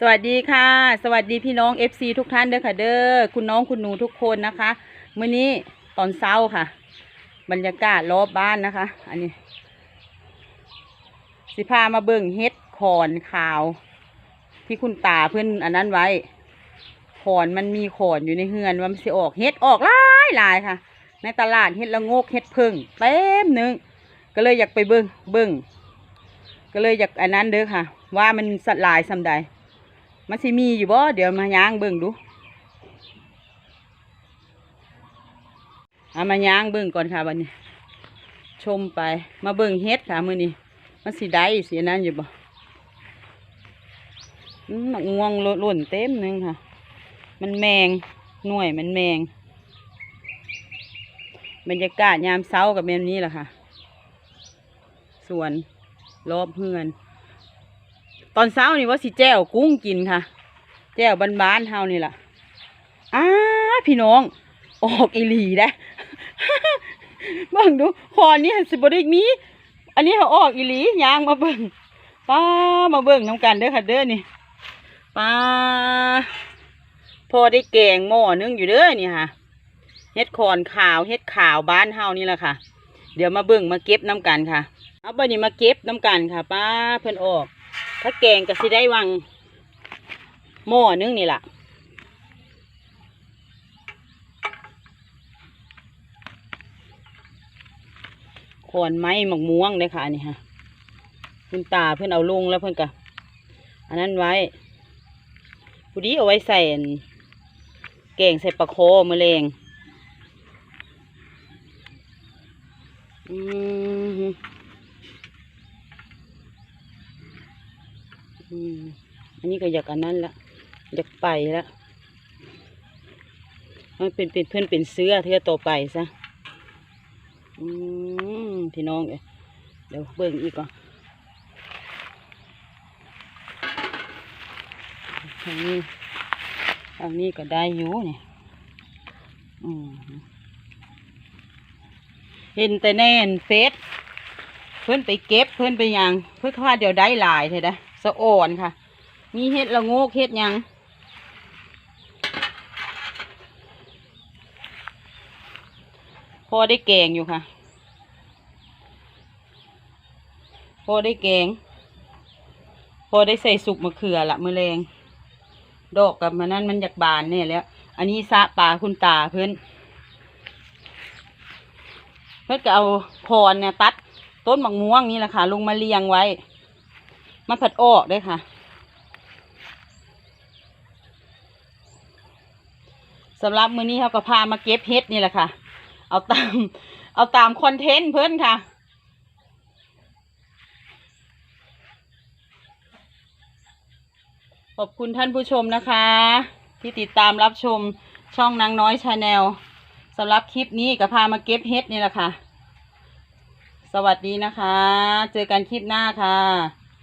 สวัสดีค่ะ สวัสดีพี่น้อง FC ทุกท่านเด้อค่ะเด้อคุณน้องคุณหนูทุกคนนะคะมื้อนี้ตอนเช้าค่ะ บรรยากาศรอบบ้านนะคะ อันนี้ สิพามาเบิ่งเฮ็ดขอนขาว ที่คุณตาเพื่อนอันนั้นไว้ขอนมันมีขอนอยู่ในเฮือนว่ามันสิออกเฮ็ดออกหลายหลายค่ะ ในตลาดเฮ็ดละโงกเฮ็ดเพิ่งเต็มหนึ่งก็เลยอยากไปเบิ่งเบิ่งก็เลยอยากอันนั้นเด้อค่ะ ว่ามันสัตว์ลายสำใด มันสิมีอยู่บ่เดี๋ยวมาย่างเบิ่งดูเอามาย่างเบิ่งก่อนค่ะบัดนี้ ชมไปมาเบิ่งเฮ็ดค่ะมื้อนี้มันสิได้สินั้นอยู่บ่หนักงวงหล่นเต็มหนึงค่ะ มันแมงหน่วยมันแมงบรรยากาศยามเช้ากับแบบนี้แหละค่ะสวนรอบเฮือน ตอนเช้านี่ว่าสิแจ้วกุ้งกินค่ะ แจ้วบ้านๆเฮานี่ล่ะอ้าพี่น้อง ออกอีหลีได้เบิ่งดูคอนนี่สิบ่ได้มี อันนี้เขาออกอีหลียางมาเบิ่งป้ามาเบิ่งน้ำกันเด้อค่ะเด้อนี่ป้าพอได้แกงหม้อนึงอยู่เด้อนี่ค่ะเฮ็ดคอนขาวเฮ็ดขาวบ้านเฮานี่แหละค่ะ เดี๋ยวมาเบิ่งมาเก็บน้ำกันค่ะ เอาบัดนี้มาเก็บน้ำกันค่ะ ป้าเพิ่นออก ถ้าแกงก็สิได้วังหม้อนึงนี่ล่ะขอนไม้หมกม่วงเลยค่ะอันนี่ฮะคุณตาเพื่อนเอาลงแล้วเพื่อนก็อันนั้นไว้ผู้ดีเอาไว้ใส่แกงใส่ปลาโคมะเรงอืม อันนี้ก็อยากอันนั้นละอยากไปละมันเป็นเป็นเพื่อนเป็นเสื้อเทือต่อไปซะอืมพี่น้องเอ้ยเดี๋ยวเบิ่งอีกก่อนทางนี้ทางนี้ก็ได้อยู่เนี่ยอืมเห็นแต่แน่นเฟซเพื่อนไปเก็บเพื่อนไปยังเพื่อนว่าเดี๋ยวได้หลายเถอะนะะอ่อนค่ะ มีเห็ดละโงกเห็ดยังพอได้แกงอยู่ค่ะ พอได้แกง พอได้ใส่สุกมะเขือละมือแรงดอกกับมันนั้นมันอยากบานเนี่ยแล้ว อันนี้ซะปลาคุณตาเพื่อนเพื่อนก็เอาคอนเนี่ยตัดต้นมะม่วงนี่แหละค่ะลงมาเรียงไว้ มันผัดออกด้วยค่ะ สำหรับมือนี้เขาก็พามาเก็บเฮ็ดนี่แหละค่ะ เอาตาม เอาตามคอนเทนต์เพื่อนค่ะขอบคุณท่านผู้ชมนะคะ ที่ติดตามรับชมช่องนางน้อยชาแนลสำหรับคลิปนี้ก็พามาเก็บเฮ็ดนี่แหละค่ะ สวัสดีนะคะ เจอกันคลิปหน้าค่ะ